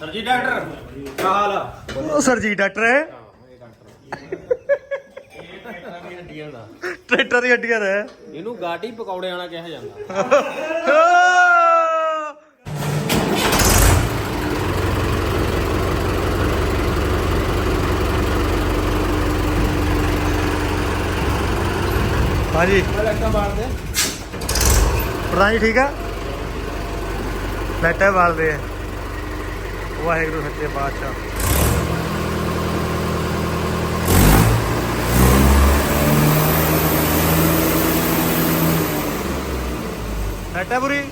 ਸਰਜੀ doctor. ਕੀ ਹਾਲ ਆ? ਉਹ ਸਰਜੀ doctor ਹੈ। ਇਹ ਡਾਕਟਰ ਇਹ ਟਰੈਕਟਰਾਂ ਦੀਆਂ ਹੱਡੀਆਂ ਦਾ ਟਰੈਕਟਰ ਦੀ ਹੱਡੀਆਂ ਦਾ। ਹੈ ਇਹਨੂੰ ਗਾਟੀ ਪਕੌੜੇ ਵਾਲਾ ਕਿਹਾ ਜਾਂਦਾ। ਹਾਂਜੀ। ਲੱਗਾ ਮਾਰਦੇ। ਪ੍ਰਧਾਨ ਜੀ ਠੀਕ ਆ। ਲੈਟਾ ਬਾਲਦੇ ਆ ਵਾਹਿਗੁਰੂ ਸੱਚੇ ਪਾਤਸ਼ਾਹ। ਲੈਟਾ ਪੂਰੀ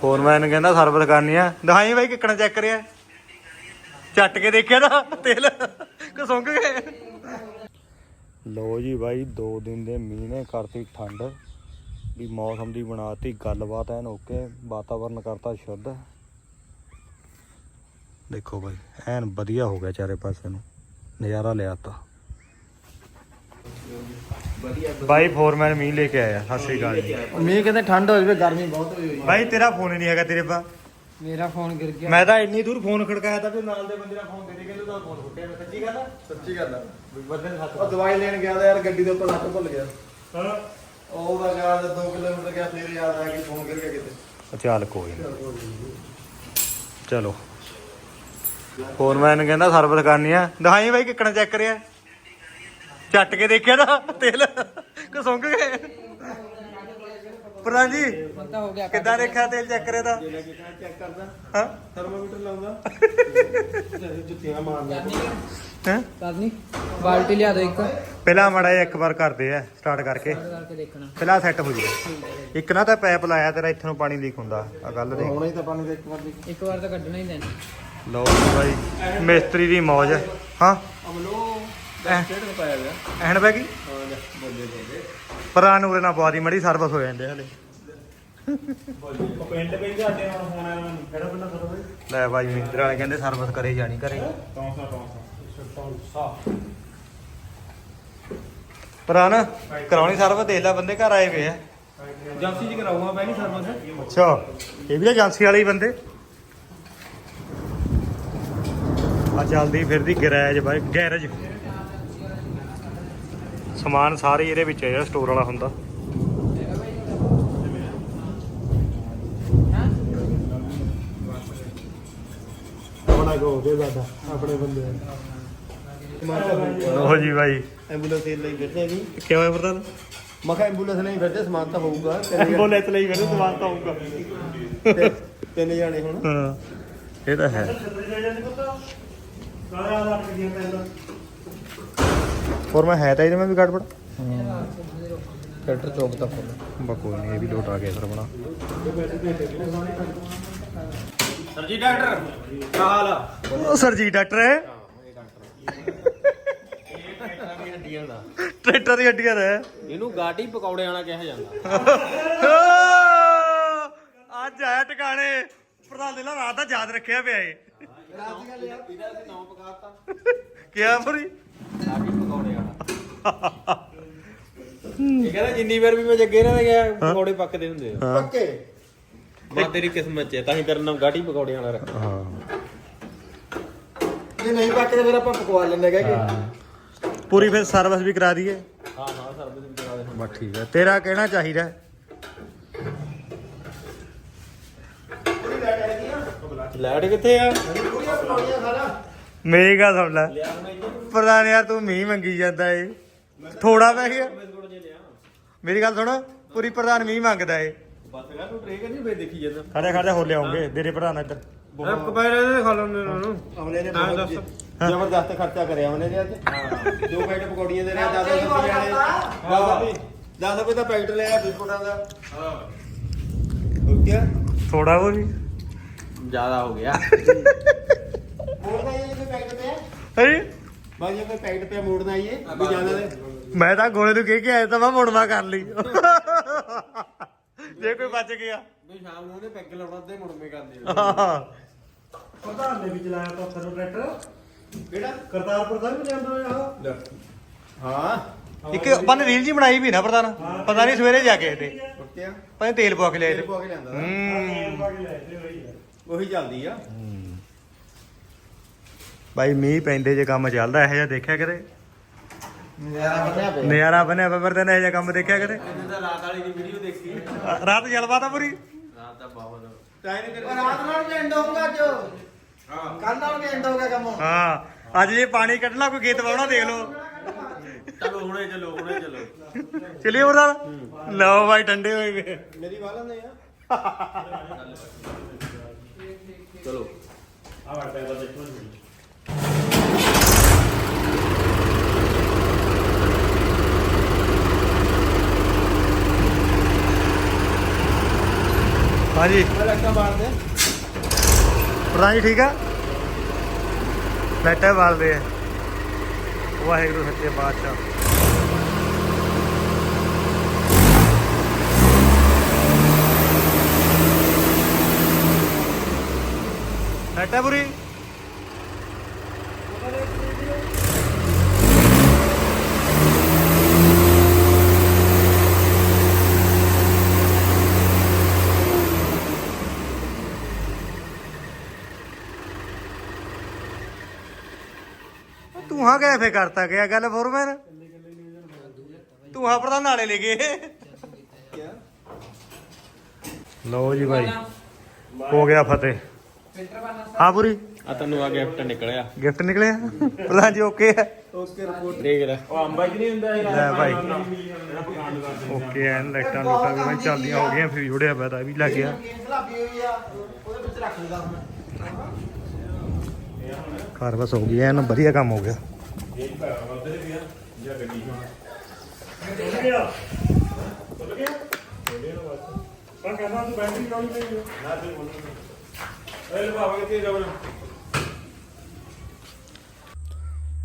ਫੋਰਮੈਨ ਕਹਿੰਦਾ ਸਰਵਿਸ ਕਰਨੀ ਆ। ਦਿਖਾਈ ਬਾਈ ਕਿੱਕਣਾ ਚੈੱਕ ਕਰਿਆ। ਚੱਟ ਕੇ ਦੇਖਿਆ ਨਾ ਤੇਲ। ਕਿ। ਸੁੰਘ ਗਏ ਲੋ ਜੀ ਬਾਈ 2 ਦਿਨ ਦੇ ਮੀਂਹ ਨੇ ਕਰਤੀ ਠੰਡ। ਵੀ ਮੌਸਮ ਦੀ ਬਣਾਤੀ ਗੱਲਬਾਤ ਐਨ ਓਕੇ ਵਾਤਾਵਰਨ ਕਰਤਾ ਸ਼ੁੱਧ। ਦੇਖੋ ਬਾਈ ਐਨ ਵਧੀਆ ਹੋ ਗਿਆ ਚਾਰੇ ਪਾਸੇ ਨੂੰ ਨਜ਼ਾਰਾ ਲਿਆ ਤਾ। ਬਾਈ ਫੋਰਮੈਨ ਮੀਂਹ ਲੈ ਕੇ ਆਇਆ ਸਤਿ ਸ੍ਰੀ ਅਕਾਲ ਜੀ। ਮੀਂਹ ਕਹਿੰਦੇ ਠੰਡ ਹੋ ਜਾਵੇ ਗਰਮੀ ਬਹੁਤ ਹੋਈ ਹੋਈ ਬਾਈ ਤੇਰਾ ਫੋਨ ਹੀ ਨਹੀਂ ਹੈਗਾ ਤੇਰੇ ਪਾ। ਮੇਰਾ ਫੋਨ ਗਿਰ ਗਿਆ। ਮੈਂ ਤਾਂ ਇੰਨੀ ਦੂਰ ਫੋਨ ਖੜਕਾਇਆ ਤਾਂ ਵੀ ਨਾਲ ਦੇ ਬੰਦੇ ਦਾ ਫੋਨ ਦੇ ਦੇ ਕਹਿੰਦੇ ਤਾਂ ਫੋਨ ਫੁੱਟਿਆ। ਮੈਂ ਸੱਚੀ ਗੱਲ ਆ? ਸੱਚੀ ਗੱਲ ਆ। ਬੰਦੇ ਨੇ ਹੱਥ ਉਹ ਦਵਾਈ ਲੈਣ ਗਿਆ ਤਾਂ ਯਾਰ ਗੱਡੀ ਦੇ ਉੱਪਰ ਲੱਕ ਭੁੱਲ ਗਿਆ। ਹਾਂ। ਉਹ ਦਾ ਗਿਆ 2 ਕਿਲੋਮੀਟਰ ਗਿਆ ਫਿਰ ਯਾਦ ਆਇਆ ਕਿ ਫੋਨ ਗਿਰ ਗਿਆ ਕਿਤੇ। ਚੱਲ ਕੋਈ ਨਹੀਂ। ਚਲੋ। ਫੋਰਮੈਨ ਕਹਿੰਦਾ ਸਰਵਿਸ ਕਰਨੀ ਆ। ਦਿਖਾਈ ਬਾਈ ਕਿੱਕਣਾ ਚੈੱਕ ਕਰਿਆ ਚੱਟ ਕੇ ਦੇਖਿਆ ਨਾ ਤੇਲ। ਕਿ ਸੁੰਘ ਗਏ। ਪ੍ਰਧਾਨ ਜੀ? ਪਤਾ ਹੋ ਗਿਆ ਕਿੱਦਾਂ ਦੇਖਿਆ ਤੇਲ ਚੈੱਕ ਕਰੇ ਤਾਂ ਚੈੱਕ ਕਰਦਾ। ਹਾਂ? ਥਰਮੋਮੀਟਰ ਲਾਉਂਦਾ। ਜੁੱਤੀਆਂ ਮਾਰਦਾ। ਹੈਂ? ਕਰਨੀ? ਬਾਲਟੀ ਲਿਆ ਦੋ ਇੱਕ। ਪਹਿਲਾਂ ਮੜਾ ਇੱਕ ਵਾਰ ਕਰਦੇ ਆ ਸਟਾਰਟ ਕਰਕੇ। ਕਰਕੇ ਦੇਖਣਾ। ਪਹਿਲਾਂ ਸੈੱਟ ਹੋ ਜਾਊਗਾ ਇੱਕ ਨਾ ਤਾਂ ਪੈਪ ਲਾਇਆ ਤੇਰਾ ਇੱਥੇ ਨੂੰ ਪਾਣੀ ਲੀਕ ਹੁੰਦਾ। ਆ ਗੱਲ ਦੇ ਹੁਣੇ ਹੀ ਤਾਂ ਪਾਣੀ ਦੇ ਇੱਕ ਵਾਰ ਦੀ ਇੱਕ ਵਾਰ ਤਾਂ ਕੱਢਣਾ ਹੀ ਦੇਣਾ ਲਓ ਜੀ ਬਾਈ ਮਿਸਤਰੀ ਦੀ ਮੌਜ ਹਾਂ। ਅਮਲੋ ਐ। ਕਿਹੜੇ ਪਾਇਆ ਗਿਆ ਐਣ ਬੈ ਗਈ? ਹਾਂ ਲੈ ਬੋਲੇ ਬੋਲੇ। ਪਰਾਂ ਨੂਰੇ ਨਾਲ ਪਵਾ ਦੀ ਮੜੀ ਸਰਵਿਸ ਹੋ ਜਾਂਦੇ ਹਲੇ। ਪਿੰਡ ਵਿੱਚ ਸਾਡੇ ਹੁਣ ਫੋਨ ਆਇਆ ਮੈਨੂੰ। ਕਿਹੜਾ ਪਿੰਡ ਸਰ ਬਈ? ਲੈ ਬਾਈ ਮਿਸਤਰੀ ਵਾਲੇ ਕਹਿੰਦੇ ਸਰਵਿਸ ਕਰੇ ਜਾਣੀ ਕਰੇ ਟੌਂਸਾ ਟੌਂਸਾ ਪਰਾਂ ਨਾ ਕਰਾਉਣੀ ਸਰਵਿਸ ਦੇਖ ਲੈ ਬੰਦੇ ਘਰ ਆਏ ਵੇ ਆ। ਏਜੰਸੀ ਚ ਕਰਾਉਂਗਾ ਮੈਂ ਨਹੀਂ ਸਰਵਿਸ ਅੱਛਾ ਇਹ ਵੀ ਤਾਂ ਏਜੰਸੀ ਵਾਲੇ ਹੀ ਬੰਦੇ। ਆ ਚੱਲਦੀ ਫਿਰਦੀ ਗੈਰੇਜ ਬਾਈ ਗੈਰੇਜ। ਸਮਾਨ ਸਾਰੇ ਇਹਦੇ ਵਿੱਚ ਹੈ ਜਿਹੜਾ ਸਟੋਰ ਵਾਲਾ ਹੁੰਦਾ। ਬੜਾ ਗੋ ਦੇ ਦਾਦਾ ਆਪਣੇ ਬੰਦੇ ਲੋ ਜੀ ਬਾਈ। ਐਂਬੂਲੈਂਸ ਲਈ ਫਿਰਦੇ ਨਹੀਂ ਕਿਉਂ ਹੈ ਪ੍ਰਧਾਨ? ਮੈਂ ਕਿਹਾ ਐਂਬੂਲੈਂਸ ਲਈ ਫਿਰਦੇ ਸਮਾਨ ਤਾਂ ਹੋਊਗਾ। ਤਿੰਨ ਐਂਬੂਲੈਂਸ ਲਈ ਮੈਨੂੰ ਸਮਾਨ ਤਾਂ ਜਾਣੇ- ਤਿੰਨ ਜਾਣੇ ਹੁਣ। ਹਾਂ ਇਹ ਤਾਂ ਹੈ। ਹੋਰ ਮੈਂ ਹੈ ਤਾਂ ਇਹਦੇ ਮੈਂ ਵੀ ਗੜਬੜ ਟਰੈਕਟਰ ਚੌਕ ਦਾ ਫੁੱਲ ਬਾ ਕੋਈ ਨਹੀਂ ਇਹ ਵੀ ਲੋਟ ਆ ਗਿਆ ਸਰ ਬਣਾ ਸਰਜੀ ਡਾਕਟਰ ਕੀ ਹਾਲ ਆ? ਉਹ ਡਾਕਟਰ ਹੈ ਇਹ ਡਾਕਟਰ ਇਹ ਟਰੈਕਟਰਾਂ ਦਾ ਟਰੈਕਟਰ ਦੀ ਹੱਡੀਆਂ ਦਾ ਹੈ। ਇਹਨੂੰ ਗਾਟੀ ਪਕੌੜੇ ਵਾਲਾ ਕਿਹਾ ਜਾਂਦਾ। ਅੱਜ ਆਇਆ ਟਿਕਾਣੇ। ਪ੍ਰਧਾਨ ਦੇ ਲਾ ਰਾਤ ਦਾ ਯਾਦ ਰੱਖਿਆ ਪਿਆ ਏ ਇਹਦਾ ਅਸੀਂ ਨਾਮ ਪਕਾਤਾ ਕਿਹਾ ਪੂਰੀ ਗਾਟੀ ਪਕੌੜੇ ਵਾਲਾ। ਇਹ ਕਹਿੰਦਾ ਜਿੰਨੀ ਵਾਰ ਵੀ ਮੈਂ ਜੱਗੇ ਨਾਲ ਗਿਆ ਪਕੌੜੇ ਪੱਕਦੇ ਹੁੰਦੇ ਆ। ਪੱਕੇ? ਮਾ ਤੇਰੀ ਕਿਸਮਤ ਚ ਹੈ, ਤਾਂ ਹੀ ਤੇਰਾ ਨਾਮ ਗਾਟੀ ਪਕੌੜੇ ਵਾਲਾ ਰੱਖਿਆ। ਹਾਂ। ਜੇ ਨਹੀਂ ਪੱਕਦੇ ਫਿਰ ਆਪਾਂ ਪਕਵਾ ਲੈਂਦੇ ਕਿ? ਪੂਰੀ ਫਿਰ ਸਰਵਿਸ ਵੀ ਕਰਾ ਦਈਏ। ਹਾਂ ਹਾਂ ਸਰਵਿਸ ਕਰਾ ਦੇ ਬਸ ਠੀਕ ਹੈ। ਤੇਰਾ ਕਹਿਣਾ ਚਾਹੀਦਾ ਹੈ। ਲਾਈਟ ਕਿੱਥੇ ਆ? ਮੇਰੀ ਗੱਲ ਸੁਣ ਲੈ। ਪ੍ਰਧਾਨ ਯਾਰ ਤੂੰ ਮੀਂਹ ਮੰਗੀ ਜਾਂਦਾ ਏ। ਥੋੜਾ ਪੈ ਗਿਆ। ਜੇ ਮੇਰੀ ਗੱਲ ਸੁਣ ਪੂਰੀ ਪ੍ਰਧਾਨ ਮੀਂਹ ਮੰਗਦਾ ਏ। ਬਸ ਗਾ ਤੂੰ ਟ੍ਰੇ ਕਰਨੀ ਫੇਰ ਦੇਖੀ ਜਾਂਦਾ। ਖੜੇ ਖੜੇ ਹੋ ਲਿਆਉਂਗੇ। ਤੇਰੇ ਪ੍ਰਧਾਨ ਇੱਧਰ। ਇੱਕ ਪੈਰ ਇਹਦੇ ਖਾ ਲੈਣੇ ਨੂੰ। ਅਮਲੇ ਨੇ ਹਾਂ, ਬਹੁਤ ਦੱਸ। ਜ- ਜ਼ਬਰਦਸਤ ਖਰਚਾ ਕਰਿਆ ਉਹਨੇ ਜੀ ਅੱਜ। ਦੋ ਪੈਕਟ ਪਕੌੜੀਆਂ ਦੇ ਰਿਹਾ 10 ਰੁਪਏ ਵਾਲੇ। 10 ਰੁਪਏ ਦਾ ਪੈਕਟ ਲਿਆ ਬਿਸਕੁਟਾਂ ਦਾ। ਹਾਂ। ਹੋ ਗਿਆ ਥੋੜਾ ਉਹ ਵੀ। ਜ਼ਿਆਦਾ ਹੋ ਗਿਆ। ਮੋੜਨਾ ਇਹ ਕੋਈ ਪੈਕਟ ਪਿਆ ਹੈ ਬਾਜੀ ਕੋਈ ਪੈਕਟ ਪਿਆ ਮੋੜਨਾ ਇਹ ਵੀ ਜ਼ਿਆਦਾ ਦੇ। ਮੈਂ ਤਾਂ ਗੋਲੇ ਨੂੰ ਕਹਿ ਕੇ ਆਇਆ ਤਾਂ ਮੈਂ ਮੁੜਵਾ ਕਰ ਲਈ। ਜੇ ਕੋਈ ਬਚ ਗਿਆ। ਵੀ ਸ਼ਾਮ ਨੂੰ ਉਹਨੇ ਪੈਗ ਲਾਉਣਾ ਤੇ ਮੁੜਮੇ ਕਰਦੇ ਪ੍ਰਧਾਨ ਨੇ ਵੀ ਚਲਾਇਆ ਤਾਂ ਸਾਨੂੰ ਟਰੈਕਟਰ ਕਿਹੜਾ? ਕਰਤਾਰਪੁਰ ਸਾਹਿਬ ਜਾਂਦਾ ਆ ਹਾਂ। ਇੱਕ ਆਪਾਂ ਨੇ ਰੀਲ ਜੀ ਬਣਾਈ ਵੀ ਨਾ ਪ੍ਰਧਾਨ। ਪਤਾ ਨਹੀਂ ਸਵੇਰੇ ਜਾ ਕੇ ਤੇ। ਪਤਾ ਤੇਲ ਪਵਾ ਕੇ ਲਿਆਏ ਤੇਲ ਤੇ ਪਵਾ ਕੇ ਲਿਆਂਦਾ ਤਾ। ਹੂੰ। ਉਹੀ ਚੱਲਦੀ ਆ। ਬਾਈ ਮੀਂਹ ਪੈਂਦੇ ਜੇ ਕੰਮ ਚੱਲਦਾ ਇਹੋ ਜਿਹਾ ਦੇਖਿਆ ਕਦੇ? ਨਜ਼ਾਰਾ ਬਣਿਆ ਪਿਆ। ਨਜ਼ਾਰਾ ਬਣਿਆ ਬੱਬਰ ਤੇ ਇਹੋ ਜਿਹਾ ਕੰਮ ਦੇਖਿਆ ਕਦੇ? ਰਾਤ ਵਾਲੀ ਦੀ ਵੀਡੀਓ ਦੇਖੀ। ਅ, ਰਾਤ ਜਲਵਾ ਤਾਂ ਪੂਰੀ? ਰਾਤ ਦਾ ਬਹੁਤ ਟਾਈਮ ਨਹੀਂ ਪਰ ਰਾਤ ਨਾਲ ਵੀ ਐਂਡ ਹੋਊਗਾ ਅੱਜ। ਹਾਂ। ਕੱਲ ਨਾਲ ਵੀ ਐਂਡ ਹੋਊਗਾ ਕੰਮ। ਹਾਂ ਅੱਜ ਜੇ ਪਾਣੀ ਕੱਢਣਾ ਕੋਈ ਗੀਤ ਪਾਉਣਾ ਦੇਖ ਲਓ। ਚਲੋ ਹੁਣੇ ਚਲੋ ਹੁਣੇ ਚਲੋ। ਚਲਿਏ ਉਹਦਾ ਲਓ ਬਾਈ ਠੰਡੇ ਹੋਏ ਵੇ ਮੇਰੀ ਵਾਲਾ ਨਹੀਂ ਆ। ਚਲੋ। ਹਾਂਜੀ ਲੱਟਾ ਮਾਰ ਦੇ ਪ੍ਰਧਾਨ ਜੀ ਠੀਕ ਆ ਲਾਈਟਾਂ ਬਾਲਦੇ ਆ ਵਾਹਿਗੁਰੂ ਸੱਚੇ ਪਾਤਸ਼ਾਹ ਲਾਈਟਾਂ ਪੂਰੀ ਤੂੰ ਹਾਂ ਕਿਵੇਂ ਕਰਤਾ ਗਿਆ ਗੱਲ ਫੋਰਮੈਨ? ਤੂੰ ਹਾਂ ਪ੍ਰਧਾਨ ਨਾਲੇ ਲੈ ਗਏ। ਲਓ ਜੀ ਭਾਈ ਹੋ ਗਿਆ ਫਤਿਹ। ਹਾਂ ਪੂਰੀ? ਆ ਤੈਨੂੰ ਆ ਗਿਫਟ ਨਿਕਲਿਆ। ਗਿਫਟ ਨਿਕਲਿਆ? ਪ੍ਰਧਾਨ ਜੀ ਓਕੇ ਹੈ? ਓਕੇ ਰਿਪੋਰਟ ਦੇਖ ਲੈ। ਉਹ ਅੰਬਾ ਚ ਨਹੀਂ ਹੁੰਦਾ ਲੈ ਭਾਈ ਓਕੇ ਐ ਲਾਈਟਾਂ ਲੂਟਾਂ ਵੀ ਮੈਂ ਚੱਲਦੀਆਂ ਹੋ ਗਈਆਂ ਫਿਰ ਜੁੜਿਆ ਇਹ ਵੀ ਲੱਗ ਗਿਆ। ਗੇਮ ਖਲਾਬੀ ਹੋਈ ਆ ਉਹਦੇ ਵਿੱਚ ਰੱਖ ਲਈਦਾ ਹੁਣ ਘਰ ਬਸ ਹੋ ਗਿਆ ਐਨ ਵਧੀਆ ਕੰਮ ਹੋ ਗਿਆ।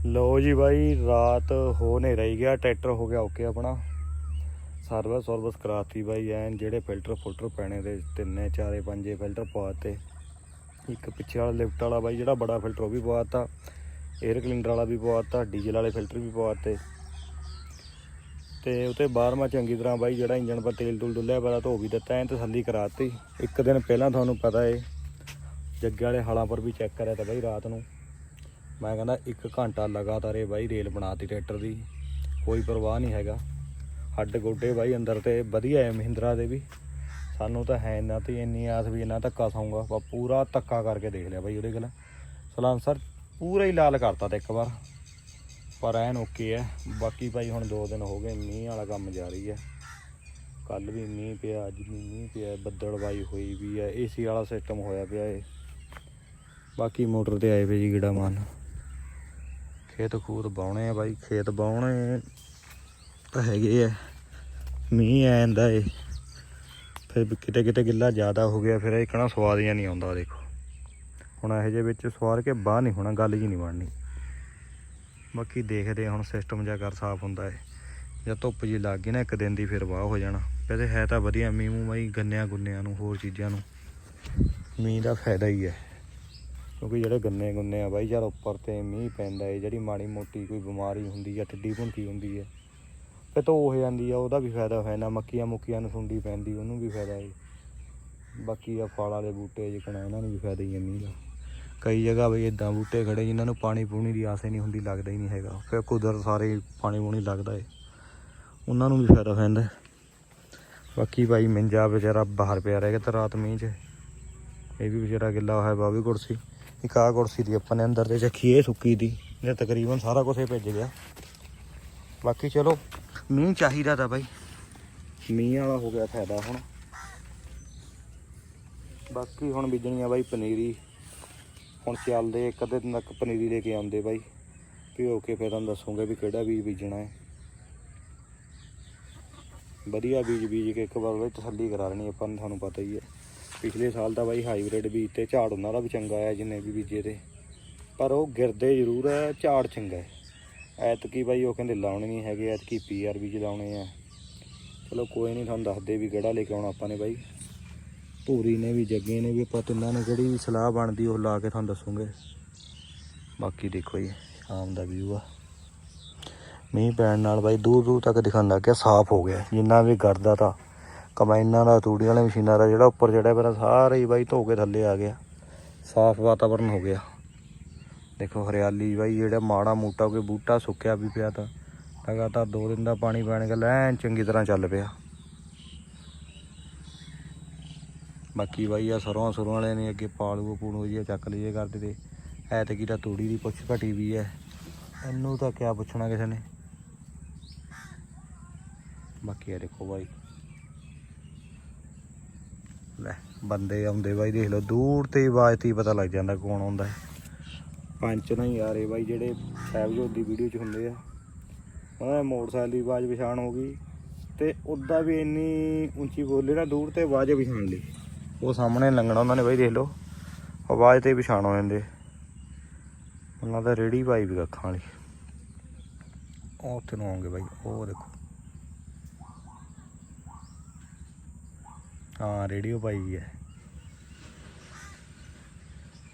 ਲੋ ਜੀ ਬਾਈ, ਰਾਤ ਹੋ ਨਹੀਂ ਰਹੀ ਗਿਆ, ਟਰੈਕਟਰ ਹੋ ਗਿਆ ਓਕੇ ਆਪਣਾ। ਸਰਵਿਸ ਸਰਵਿਸ ਕਰਾਤੀ ਬਾਈ, ਐਨ ਜਿਹੜੇ ਫਿਲਟਰ ਫੁਲਟਰ ਪੈਣੇ ਦੇ, ਤਿੰਨੇ, ਚਾਰੇ, ਪੰਜੇ ਫਿਲਟਰ ਪਾਤੇ ਇੱਕ ਪਿੱਛੇ ਵਾਲਾ ਲਿਫਟ ਵਾਲਾ ਬਾਈ ਜਿਹੜਾ ਬੜਾ ਫਿਲਟਰ ਉਹ ਵੀ ਪਵਾਤਾ, 에ਅਰ ਕਲੀਨਰ ਵਾਲਾ ਵੀ ਪਵਾਤਾ, ਡੀਜ਼ਲ ਵਾਲੇ ਫਿਲਟਰ ਵੀ ਪਵਾਤੇ। ਤੇ ਉਤੇ ਬਾਹਰਵਾਂ ਚੰਗੀ ਤਰ੍ਹਾਂ ਬਾਈ ਜਿਹੜਾ ਇੰਜਨ ਪਰ ਤੇਲ ਤੂਲ ਡੁੱਲਿਆ ਪਿਆ ਧੋ ਵੀ ਦਿੱਤਾ, ਐਂ ਤਸੱਲੀ ਕਰਾਤੀ। ਇੱਕ ਦਿਨ ਪਹਿਲਾਂ ਤੁਹਾਨੂੰ ਪਤਾ ਏ, ਜੱਗੇ ਵਾਲੇ ਹਾਲਾਂ ਪਰ ਵੀ ਚੈੱਕ ਕਰਿਆ ਤਾਂ ਬਾਈ ਰਾਤ ਨੂੰ। ਮੈਂ ਕਹਿੰਦਾ ਇੱਕ ਘੰਟਾ ਲਗਾਤਾਰ ਇਹ ਬਾਈ ਰੇਲ ਬਣਾਤੀ ਟਰੈਕਟਰ ਦੀ, ਕੋਈ ਪਰਵਾਹ ਨਹੀਂ ਹੈਗਾ। ਹੱਡ ਗੋਡੇ ਬਾਈ ਅੰਦਰ ਤੇ, ਵਧੀਆ ਹੈ ਮਹਿੰਦਰਾ ਦੇ ਵੀ। ਸਾਨੂੰ ਤਾਂ ਹੈ ਨਾ ਤੇ ਇੰਨੀ ਆਸ ਵੀ ਇੰਨਾ ਧੱਕਾ ਸੌਂਗਾ। ਬਾ ਪੂਰਾ ਧੱਕਾ ਕਰਕੇ ਦੇਖ ਲਿਆ ਬਾਈ ਉਹਦੇ ਕੋਲ। ਸਲਾਂਸਰ ਪੂਰਾ ਹੀ ਲਾਲ ਕਰਤਾ ਤੇ ਇੱਕ ਵਾਰ। ਪਰ ਐਨ ਓਕੇ ਹੈ ਬਾਕੀ ਭਾਈ ਹੁਣ 2 ਦਿਨ ਹੋ ਗਏ, ਮੀਂਹ ਵਾਲਾ ਕੰਮ ਜਾਰੀ ਹੈ ਕੱਲ ਵੀ ਮੀਂਹ ਪਿਆ, ਅੱਜ ਵੀ ਮੀਂਹ ਪਿਆ ਬੱਦਲਵਾਈ ਹੋਈ ਵੀ ਹੈ ਏਸੀ ਵਾਲਾ ਸਿਸਟਮ ਹੋਇਆ ਪਿਆ ਏ। ਬਾਕੀ ਮੋਟਰ ਤੇ ਆਏ ਵੇ ਜੀ ਗਿੜਾ ਮਾਨ ਖੇਤ ਖੂਤ ਬਾਉਣੇ ਆ ਬਾਈ। ਖੇਤ ਬਾਉਣੇ ਤਾਂ ਹੈਗੇ ਆ ਮੀਂਹ ਆ ਜਾਂਦਾ ਏ। ਫਿਰ ਕਿਤੇ ਕਿਤੇ ਗਿੱਲਾ ਜ਼ਿਆਦਾ ਹੋ ਗਿਆ, ਫਿਰ ਇਹ ਕਹਣਾ ਸਵਾਦ ਜਿਹਾ ਨਹੀਂ ਆਉਂਦਾ, ਦੇਖੋ। ਹੁਣ ਇਹੋ ਜਿਹੇ ਵਿੱਚ ਸਵਾਰ ਕੇ ਬਾਹਰ ਨਹੀਂ ਹੋਣਾ, ਗੱਲ ਜੀ ਨਹੀਂ ਬਣਨੀ। ਬਾਕੀ ਦੇਖਦੇ ਹੁਣ ਸਿਸਟਮ ਜਿਹਾ ਕਰ ਸਾਫ਼ ਹੁੰਦਾ ਹੈ ਜਾਂ ਧੁੱਪ ਜੀ ਲੱਗ ਗਈ ਨਾ, ਇੱਕ ਦਿਨ ਦੀ ਫਿਰ ਵਾਹ ਹੋ ਜਾਣਾ। ਵੈਸੇ ਹੈ ਤਾਂ ਵਧੀਆ ਮੀਂਹ ਮੂੰਹ ਬਾਈ ਗੰਨਿਆਂ ਗੁੰਨਿਆਂ ਨੂੰ, ਹੋਰ ਚੀਜ਼ਾਂ ਨੂੰ। ਮੀਂਹ ਦਾ ਫਾਇਦਾ ਹੀ ਹੈ। ਕਿਉਂਕਿ ਜਿਹੜੇ ਗੰਨੇ ਗੁੰਨੇ ਆ, ਬਾਈ ਯਾਰ, ਉੱਪਰ ਤੇ ਮੀਂਹ ਪੈਂਦਾ ਏ, ਜਿਹੜੀ ਮਾੜੀ ਮੋਟੀ ਕੋਈ ਬਿਮਾਰੀ ਹੁੰਦੀ ਆ ਟਿੱਡੀ ਭੁੰਕੀ ਹੁੰਦੀ ਹੈ ਫਿਰ ਤਾਂ ਹੋ ਜਾਂਦੀ ਆ, ਉਹਦਾ ਵੀ ਫਾਇਦਾ ਹੋਇਆ ਨਾ ਮੱਕੀਆਂ ਮੁੱਕੀਆਂ ਨੂੰ ਸੁੰਡੀ ਪੈਂਦੀ, ਉਹਨੂੰ ਵੀ ਫਾਇਦਾ ਏ। ਬਾਕੀ ਆ ਫਲ ਵਾਲੇ ਬੂਟੇ ਜਿਕਣਾ, ਇਹਨਾਂ ਨੂੰ ਵੀ ਫਾਇਦਾ ਹੀ ਹੈ ਮੀਂਹ ਦਾ। ਕਈ ਜਗ੍ਹਾ ਬਈ ਇਦਾਂ ਬੂਟੇ ਖੜੇ, ਜਿਨ੍ਹਾਂ ਨੂੰ ਪਾਣੀ ਪੂਣੀ ਦੀ ਆਸ ਹੀ ਨਹੀਂ ਹੁੰਦੀ, ਲੱਗਦਾ ਹੀ ਨਹੀਂ ਹੈਗਾ। ਫਿਰ ਕੁਦਰਤ ਸਾਰੇ ਪਾਣੀ ਪੂਣੀ ਲੱਗਦਾ ਏ। ਉਹਨਾਂ ਨੂੰ ਵੀ ਫਾਇਦਾ ਪੈਂਦਾ ਬਾਕੀ ਭਾਈ ਮਿੰਜਾ ਵਿਚਾਰਾ ਬਾਹਰ ਪਿਆ ਰਹਿ ਗਿਆ ਤਾਂ ਰਾਤ ਮੀਂਹ 'ਚ। ਇਹ ਵੀ ਵਿਚਾਰਾ ਗਿੱਲਾ ਹੋਇਆ ਵਾ ਵੀ ਕੁਰਸੀ। ਇੱਕ ਆਹ ਕੁਰਸੀ ਦੀ ਆਪਾਂ ਨੇ ਅੰਦਰ ਤੇ ਚੱਕੀ ਇਹ ਸੁੱਕੀ ਦੀ। ਇਹ ਤਕਰੀਬਨ ਸਾਰਾ ਕੁਝ ਹੀ ਭਿੱਜ ਗਿਆ। ਬਾਕੀ ਚਲੋ ਮੀਂਹ ਚਾਹੀਦਾ ਤਾਂ ਬਾਈ। ਮੀਂਹ ਵਾਲਾ ਹੋ ਗਿਆ ਫਾਇਦਾ ਹੁਣ। ਬਾਕੀ ਹੁਣ ਬੀਜਣੀ ਆ ਬਾਈ ਪਨੀਰੀ। ਹੁਣ ਚੱਲਦੇ ਇੱਕ ਅੱਧੇ ਦਿਨ ਤੱਕ ਪਨੀਰੀ ਲੈ ਕੇ ਆਉਂਦੇ ਬਾਈ। ਭਿਓ ਕੇ ਫਿਰ ਤੁਹਾਨੂੰ ਦੱਸੂਗੇ ਵੀ ਕਿਹੜਾ ਬੀਜ ਬੀਜਣਾ ਹੈ। ਵਧੀਆ ਬੀਜ ਬੀਜ ਕੇ ਇੱਕ ਵਾਰ ਬਾਈ ਤਸੱਲੀ ਕਰਾ ਲੈਣੀ ਆਪਾਂ ਨੂੰ, ਤੁਹਾਨੂੰ ਪਤਾ ਹੀ ਹੈ। ਪਿਛਲੇ ਸਾਲ ਦਾ ਬਾਈ ਹਾਈਬ੍ਰਿਡ ਬੀਜ ਤੇ ਝਾੜ ਉਹਨਾਂ ਦਾ ਵੀ ਚੰਗਾ ਆਇਆ ਜਿੰਨੇ ਵੀ ਬੀਜੇ ਤੇ। ਪਰ ਉਹ ਗਿਰਦੇ ਜ਼ਰੂਰ ਹੈ ਝਾੜ ਚੰਗਾ ਹੈ। ਐਤਕੀ ਬਾਈ ਉਹ ਕਹਿੰਦੇ ਲਾਉਣੇ ਨਹੀਂ ਹੈਗੇ, ਐਤਕੀ ਪੀਆਰ ਬੀਜ ਲਾਉਣੇ ਆ। ਚਲੋ ਕੋਈ ਨਹੀਂ, ਤੁਹਾਨੂੰ ਦੱਸਦੇ ਵੀ ਕਿਹੜਾ ਲੈ ਕੇ ਆਉਣਾ ਆਪਾਂ ਨੇ ਬਾਈ। ਭੂਰੀ ਨੇ ਵੀ, ਜੱਗੇ ਨੇ ਵੀ, ਆਪਾਂ ਤਿੰਨਾਂ ਨੇ ਕਿਹੜੀ ਵੀ ਸਲਾਹ ਬਣਦੀ ਉਹ ਲਾ ਕੇ ਤੁਹਾਨੂੰ ਦੱਸੂਗੇ। ਬਾਕੀ ਦੇਖੋ ਜੀ, ਸ਼ਾਮ ਦਾ ਵਿਊ ਆ। ਮੀਂਹ ਪੈਣ ਨਾਲ ਬਾਈ ਦੂਰ ਦੂਰ ਤੱਕ ਦਿਖਣ ਲੱਗ ਗਿਆ, ਸਾਫ਼ ਹੋ ਗਿਆ। ਜਿੰਨਾ ਵੀ ਗਰਦਾ ਤਾਂ ਕਮਾਈਨਾਂ ਦਾ, ਤੂੜੀ ਵਾਲੇ ਮਸ਼ੀਨਾਂ ਦਾ, ਜਿਹੜਾ ਉੱਪਰ ਚੜਿਆ ਪਹਿਲਾਂ ਸਾਰੇ ਹੀ ਬਾਈ ਧੋ ਕੇ ਥੱਲੇ ਆ ਗਿਆ। ਸਾਫ਼ ਵਾਤਾਵਰਨ ਹੋ ਗਿਆ। ਦੇਖੋ ਹਰਿਆਲੀ ਬਾਈ, ਜਿਹੜਾ ਮਾੜਾ ਮੋਟਾ ਕੋਈ ਬੂਟਾ ਸੁੱਕਿਆ ਵੀ ਪਿਆ ਤਾਂ ਲਗਾਤਾਰ ਦੋ ਦਿਨ ਦਾ ਪਾਣੀ ਪੈਣ ਕੇ ਲੈਣ ਚੰਗੀ ਤਰ੍ਹਾਂ ਚੱਲ ਪਿਆ। ਬਾਕੀ ਬਾਈ ਆ ਸਰੋਂ ਸਰੋਂ ਵਾਲੇ ਨੇ ਅੱਗੇ ਪਾਲੂ ਪੂਣੂ ਜੀ ਚੱਕ ਲਈਏ ਕਰਦੇ ਤੇ। ਐਤਕੀ ਤਾਂ ਤੂੜੀ ਦੀ ਪੁੱਛ ਘਟੀ ਵੀ ਐ। ਇਹਨੂੰ ਤਾਂ ਕਿਆ ਪੁੱਛਣਾ ਕਿਸੇ ਨੇ? ਬਾਕੀ ਆ ਦੇਖੋ ਬਾਈ। ਲੈ, ਬੰਦੇ ਆਉਂਦੇ ਬਾਈ ਦੇਖ ਲਓ, ਦੂਰ ਤੇ ਆਵਾਜ਼ ਤੇ ਪਤਾ ਲੱਗ ਜਾਂਦਾ ਕੌਣ ਆਉਂਦਾ। ਹੈ ਪੰਜ ਹੀ ਆ ਰਹੇ ਬਾਈ ਜਿਹੜੇ ਸਾਹਿਬਜੋਤ ਦੀ ਵੀਡੀਓ 'ਚ ਹੁੰਦੇ ਆ। ਉਹਨਾਂ ਦੇ ਮੋਟਰਸਾਈਕਲ ਦੀ ਆਵਾਜ਼ ਪਛਾਣ ਹੋ ਗਈ ਤੇ ਉੱਦਾਂ ਵੀ ਇੰਨੀ ਉੱਚੀ ਬੋਲੇ ਨਾ ਦੂਰ ਤੇ ਆਵਾਜ਼ ਪਛਾਣ ਲਈ। ਉਹ ਸਾਹਮਣੇ ਲੰਘਣਾ ਉਹਨਾਂ ਨੇ ਬਾਈ ਦੇਖ ਲਓ, ਆਵਾਜ਼ ਤੇ ਪਛਾਣ ਹੋ ਜਾਂਦੇ। ਉਹਨਾਂ ਦਾ ਰੇੜੀ ਪਾਈ ਵੀ ਅੱਖਾਂ ਵਾਲੀ। ਉਹ ਉੱਥੇ ਨੂੰ ਆਉਂਗੇ ਬਾਈ, ਉਹ ਦੇਖੋ। ਹਾਂ ਰੇਡੀਓ ਪਾਈ ਵੀ ਹੈ।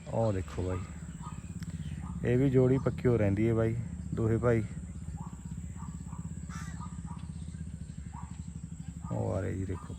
ਉਹ ਦੇਖੋ ਬਾਈ। ਇਹ ਵੀ ਜੋੜੀ ਪੱਕੀ ਹੋ ਰਹਿੰਦੀ ਹੈ ਬਾਈ, ਦੋਹੇ ਭਾਈ। ਉਹ ਆ ਰਹੇ ਜੀ, ਦੇਖੋ।